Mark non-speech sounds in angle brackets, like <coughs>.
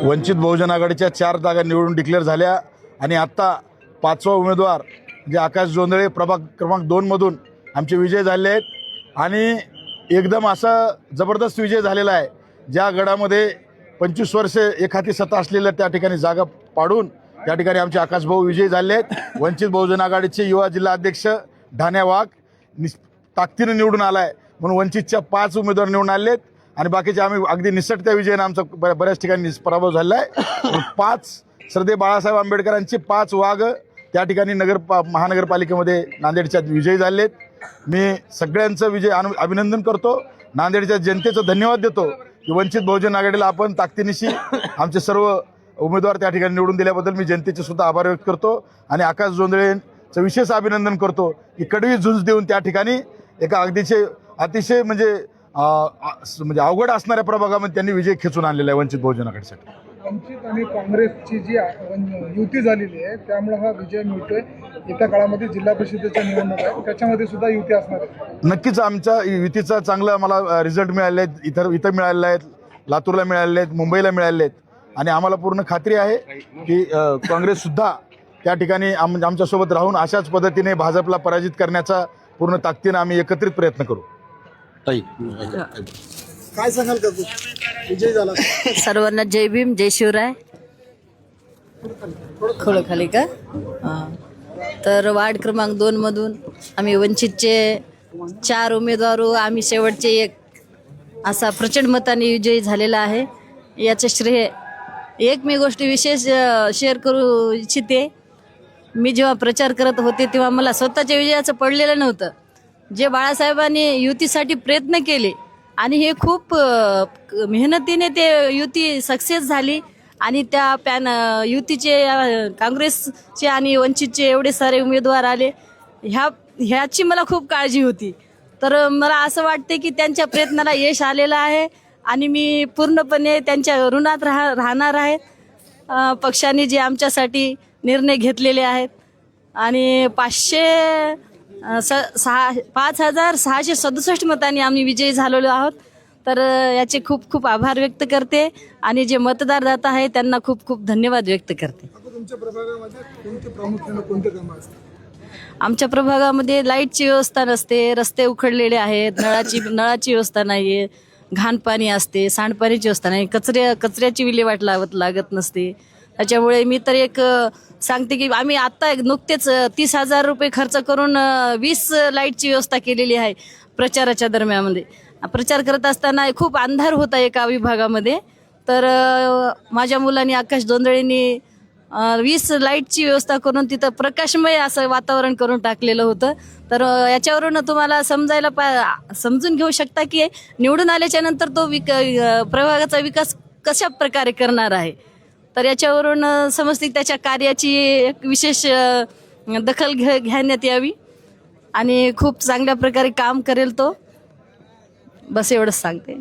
वंचित बहुजन आघाडीच्या चार जागा निवडून डिक्लेअर झाल्या आणि आत्ता पाचवा उमेदवार जे आकाश जोंधळे प्रभाग क्रमांक दोनमधून आमचे विजय झाले आहेत. आणि एकदम असा जबरदस्त विजय झालेला आहे. ज्या गडामध्ये पंचवीस वर्षे एखादी सत्ता असलेल्या त्या ठिकाणी जागा पाडून त्या ठिकाणी आमचे आकाशभाऊ विजयी झाले आहेत. वंचित बहुजन आघाडीचे युवा जिल्हा अध्यक्ष ढाण्या वाघ निस ताकदीनं निवडून आला आहे म्हणून वंचितच्या पाच उमेदवार निवडून आले आहेत आणि बाकीचे आम्ही अगदी निसटत्या विजयानं आमचा ब- बऱ्याच ठिकाणी पराभव झालेला आहे. <coughs> पाच श्रद्धे बाळासाहेब आंबेडकरांचे पाच वाघ त्या ठिकाणी नगर पा- महानगरपालिकेमध्ये नांदेडच्या विजयी झाले आहेत मी सगळ्यांचं विजय अनु अभिनंदन करतो. नांदेडच्या जनतेचं धन्यवाद देतो. की वंचित बहुजन आघाडीला आपण ताकदीनिशी आमचे सर्व उमेदवार त्या ठिकाणी निवडून दिल्याबद्दल मी जनतेचे सुद्धा आभार व्यक्त करतो. आणि आकाश जोंधळेंचं विशेष अभिनंदन करतो. की कडवी झुंज देऊन त्या ठिकाणी एका अगदीचे अतिशय म्हणजे म्हणजे अवघड असणाऱ्या प्रभागामध्ये त्यांनी विजय खेचून आणलेला आहे वंचित बहुजन आघाडीसाठी वंचित आणि काँग्रेसची जी युती झालेली आहे त्यामुळे हा विजय मिळतोय. येत्या काळामध्ये जिल्हा परिषदेच्या निवडणूक आहे त्याच्यामध्ये सुद्धा युती असणार आहे. नक्कीच आमच्या युतीचा चांगला मला रिझल्ट मिळाले आहेत. इतर इथं मिळालेले आहेत. लातूरला मिळालेले आहेत. मुंबईला मिळालेले आहेत. आणि आम्हाला पूर्ण खात्री आहे की काँग्रेससुद्धा त्या ठिकाणी आम आमच्यासोबत राहून अशाच पद्धतीने भाजपला पराजित करण्याचा पूर्ण ताकदीनं आम्ही एकत्रित प्रयत्न करू. काय सांगाल का तू? विजय झाला. सर्वांना जय भीम जय शिवराय. खोळ खाली का? हां. तर वार्ड क्रमांक दोन मधून आम्ही वंचितचे चार उमेदवार आम्ही शेवटचे एक असा प्रचंड मताने विजयी झालेला आहे. याचं श्रेय एक मी गोष्ट विशेष शेअर करू इच्छिते. मी जेव्हा प्रचार करत होते तेव्हा मला स्वतःच्या विजयाचं पडलेलं नव्हतं. जे बाळासाहेबांनी युतीसाठी प्रयत्न केले आणि हे खूप मेहनतीने ते युती सक्सेस झाली आणि त्या पॅन युतीचे काँग्रेसचे आणि वंचितचे एवढे सारे उमेदवार आले. ह्या ह्याची मला खूप काळजी होती. तर मला असं वाटते की त्यांच्या प्रयत्नाला यश आलेलं आहे आणि मी पूर्णपणे त्यांच्या ऋणात राहा राहणार आहे. पक्षाने जे आमच्यासाठी निर्णय घेतलेले आहेत. आणि पाचशे स सहा पाच हजार सहाशे सदुसष्ट मतांनी आम्ही विजयी झालेलो आहोत. तर याचे खूप खूप आभार व्यक्त करते आणि जे मतदार जात आहे त्यांना खूप खूप धन्यवाद व्यक्त करते. आमच्या प्रभागामध्ये लाईटची व्यवस्था नसते रस्ते उखडलेले आहेत नळाची नळाची व्यवस्था नाही आहे घाण पाणी असते सांडपाणीची व्यवस्था नाही कचऱ्या कचऱ्याची विल्हेवाट लावत लागत नसते. त्याच्यामुळे मी तर एक सांगते की आम्ही आत्ता एक नुकतेच तीस हजार रुपये खर्च करून वीस लाईटची व्यवस्था केलेली आहे प्रचाराच्या दरम्यानमध्ये. प्रचार करत असताना खूप अंधार होता एका विभागामध्ये. तर माझ्या मुलांनी आकाश दोंदळेंनी वीस लाईटची व्यवस्था करून तिथं प्रकाशमय असं वातावरण करून टाकलेलं होतं. तर याच्यावरून तुम्हाला समजायला पा समजून घेऊ शकता की निवडून आल्याच्यानंतर तो विक प्रभागाचा विकास कशा प्रकारे करणार आहे? तर याच्यावरून समजते त्याच्या कार्याची एक विशेष दखल घे घेण्यात यावी. आणि खूप चांगल्या प्रकारे काम करेल तो. बस एवढंच सांगते.